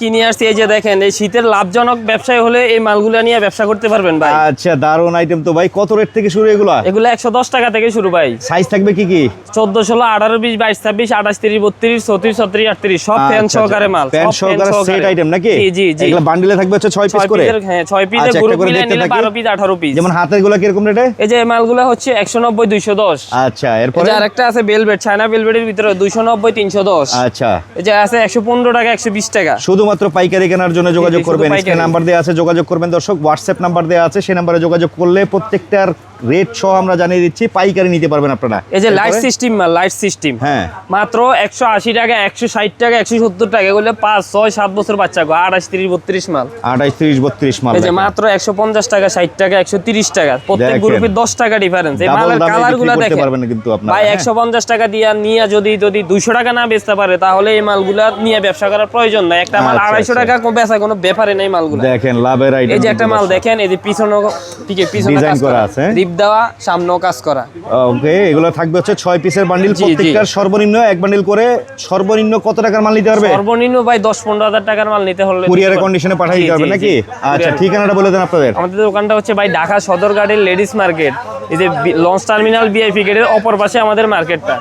কিনে আসছি এই যে দেখেন এই শীতের লাভজনক ব্যবসায় হলে এই মালগুলো নিয়ে ব্যবসা করতে পারবেন ভাই। আচ্ছা দারুণ আইটেম তো ভাই। কত রেট থেকে শুরু এগুলা? এগুলো একশো দশ টাকা থেকে শুরু ভাই। সাইজ থাকবে কি কি? চোদ্দ ষোলো আঠারো বিশ বাইশ ছাব্বিশ আঠাশ তিরিশ বত্রিশ চৌত্রিশ ছত্রিশ আটত্রিশ সব ফ্যান আচ্ছা, সহকারে মাল প্যান্ট সহকারে সেট আইটেম নাকি? জি জি জি। এগুলা বান্ডিলে থাকবে হচ্ছে 6 পিস করে? হ্যাঁ ছয় আচ্ছা, গ্রুপ মিলে নিলে বারো পিস আঠারো পিস যেমন হাতেরগুলা কীরকম রেটে এই যে মালগুলো হচ্ছে একশো নব্বই দুইশো দশ। আচ্ছা এরপরে? আরেকটা আছে বেলভেট চায়না বেলভেটের ভিতরে দুইশো নব্বই তিনশো দশ। আচ্ছা। এই যে আছে একশো পনেরো টাকা একশো বিশ টাকা। শুধুমাত্র পাইকারি কেনার জন্য যোগাযোগ করবেন। স্ক্রিন নাম্বার দেওয়া আছে যোগাযোগ করবেন। দর্শক হোয়াটসঅ্যাপ নাম্বার দেওয়া আছে সেই নাম্বারে যোগাযোগ করলে প্রত্যেকটার রেট সহ আমরা জানিয়ে দিচ্ছি পাইকারি নিতে পারবেন আপনারা। এই যে লাইট সিস্টেম মাল লাইট সিস্টেম হ্যাঁ। মাত্র একশো আশি টাকা একশো ষাট টাকা একশো সত্তর টাকা এগুলো পাঁচ ছয় সাত বছর বাচ্চা গো। আঠাশ তিরিশ বত্রিশ মাল। আঠাইশ তিরিশ বত্রিশ মাল এই যে মাত্র একশো পঞ্চাশ টাকা ষাট টাকা একশো তিরিশ টাকা। প্রত্যেক গ্রুপে দশ টাকা ডিফারেন্স এই মালের কালারগুলা দেখেন। পারবেন কিন্তু আপনারা, ভাই হ্যাঁ। একশো পঞ্চাশ টাকা দিয়া নিয়ে যদি যদি দুইশো টাকা না বেচতে পারে তাহলে এই মালগুলা নিয়ে ব্যবসা করার প্রয়োজন নাই। একটা মাল আচ্ছা, আড়াইশো আচ্ছা। টাকা বেচা কোনো ব্যাপারে নেই মালগুলা। দেখেন লাভের আইটেম এই যে একটা মাল দেখেন এই যে পিছনে পিকে পিছনে কাজ করা আছে। রিপ দেওয়া সামনেও কাজ করা। ওকে এগুলো থাকবে হচ্ছে ছয় পিসের বান্ডিল। প্রত্যেকটার সর্বনিম্ন এক বান্ডিল করে সর্বনিম্ন কত টাকার মাল নিতে পারবে? সর্বনিম্ন ভাই দশ পনেরো হাজার টাকার মাল নিতে হলে কুরিয়ারের কন্ডিশনে পাঠিয়ে দিতে পারবে নাকি। আচ্ছা ঠিকানাটা বলে দেন আপনাদের। আমাদের দোকানটা হচ্ছে ভাই ঢাকা সদর গার্ডের লেডিস মার্কেট এই যে লঞ্চ টার্মিনাল বিআইপি গেটের অপর পাশে আমাদের মার্কেটটা